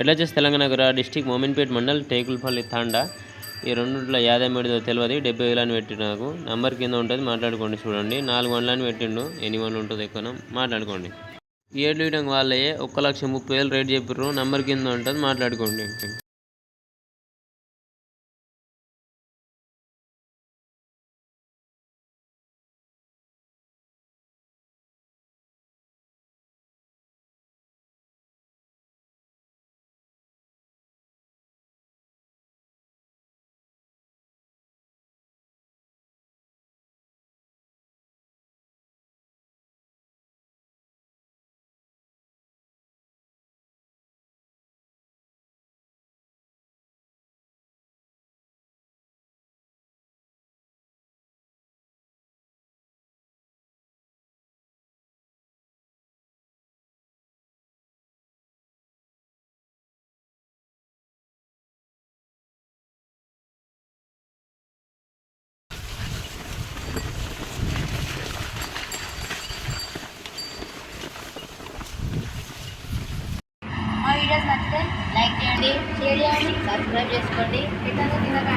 ఎట్లా చేసి తెలంగాణ నగర డిస్టిక్ మోమిన్పేట్ మండల్ టేకుల్పల్లి తాండా. ఈ రెండుట్లో మూడుదో తెలియదు డెబ్బై వేలు అని పెట్టిండు నాకు. నంబర్ కింద ఉంటుంది మాట్లాడుకోండి చూడండి. నాలుగు వందలు అని పెట్టిండు. ఎన్ని వందలు ఉంటుంది ఎక్కువ మాట్లాడుకోండి. ఏడు ఇయడం వాళ్ళే ఒక్క లక్ష ముప్పై వేలు రేట్ చెప్పారు నంబర్ కింద ఉంటుంది మాట్లాడుకోండి. నచ్చితే లైక్ చేయండి షేర్ చేయండి సబ్స్క్రైబ్ చేసుకోండి. కింద తినగా